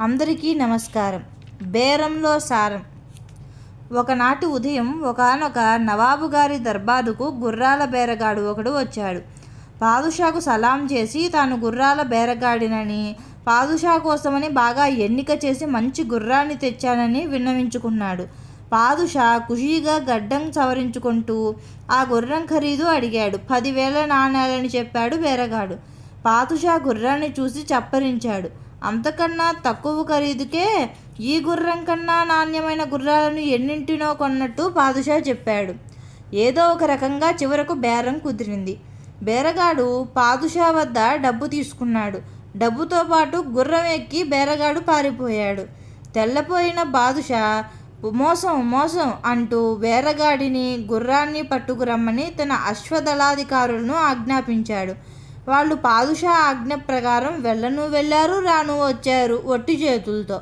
అందరికీ నమస్కారం. బేరంలో సారం. ఒకనాటి ఉదయం ఒకానొక నవాబు గారి దర్బారుకు గుర్రాల బేరగాడు ఒకడు వచ్చాడు. పాదుషాకు సలాం చేసి తాను గుర్రాల బేరగాడినని పాదుషా కోసమని బాగా ఎన్నిక చేసి మంచి గుర్రాన్ని తెచ్చానని విన్నవించుకున్నాడు. పాదుషా ఖుషీగా గడ్డం సవరించుకుంటూ ఆ గుర్రం ఖరీదు అడిగాడు. పదివేల నాణేలని చెప్పాడు బేరగాడు. పాదుషా గుర్రాన్ని చూసి చప్పరించాడు. అంతకన్నా తక్కువ ఖరీదుకే ఈ గుర్రం కన్నా నాణ్యమైన గుర్రాలను ఎన్నింటినో కొన్నట్టు పాదుషా చెప్పాడు. ఏదో ఒక రకంగా చివరకు బేరం కుదిరింది. బేరగాడు పాదుషా వద్ద డబ్బు తీసుకున్నాడు. డబ్బుతో పాటు గుర్రం ఎక్కి బేరగాడు పారిపోయాడు. తెల్లపోయిన బాదుషా మోసం మోసం అంటూ బేరగాడిని గుర్రాన్ని పట్టుకురమ్మని తన అశ్వదళాధికారులను ఆజ్ఞాపించాడు. వాళ్ళు పాదుషా ఆజ్ఞ ప్రకారం వెళ్ళను వెళ్ళారు రాను వచ్చారు ఒట్టి చేతులతో.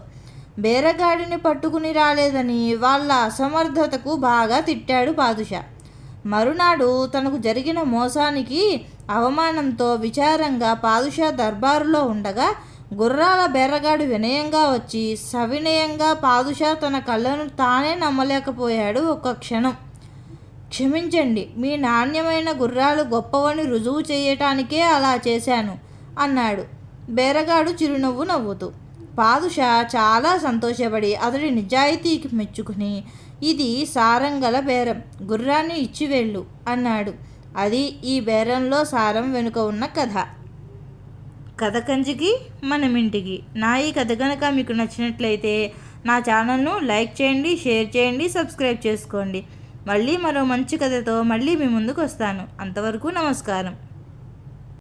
బేరగాడిని పట్టుకుని రాలేదని వాళ్ళ అసమర్థతకు బాగా తిట్టాడు పాదుషా. మరునాడు తనకు జరిగిన మోసానికి అవమానంతో విచారంగా పాదుషా దర్బారులో ఉండగా గుర్రాల బేరగాడు వినయంగా వచ్చి సవినయంగా పాదుషా తన కళ్ళను తానే నమ్మలేకపోయాడు ఒక క్షణం. క్షమించండి మీ నాణ్యమైన గుర్రాలు గొప్పవని రుజువు చేయటానికే అలా చేశాను అన్నాడు. బేరగాడు చిరునవ్వు నవ్వుతూ. పాదుషా చాలా సంతోషపడి అతడి నిజాయితీకి మెచ్చుకుని ఇది సారంగల బేరం గుర్రాన్ని ఇచ్చి వెళ్ళు అన్నాడు. అది ఈ బేరంలో సారం వెనుక ఉన్న కథ. కథ కంచికి మనమింటికి. నా ఈ కథ కనుక మీకు నచ్చినట్లయితే నా ఛానల్ను లైక్ చేయండి షేర్ చేయండి సబ్స్క్రైబ్ చేసుకోండి. మళ్ళీ మరో మంచి కథతో మళ్ళీ మీ ముందుకు వస్తాను. అంతవరకు నమస్కారం.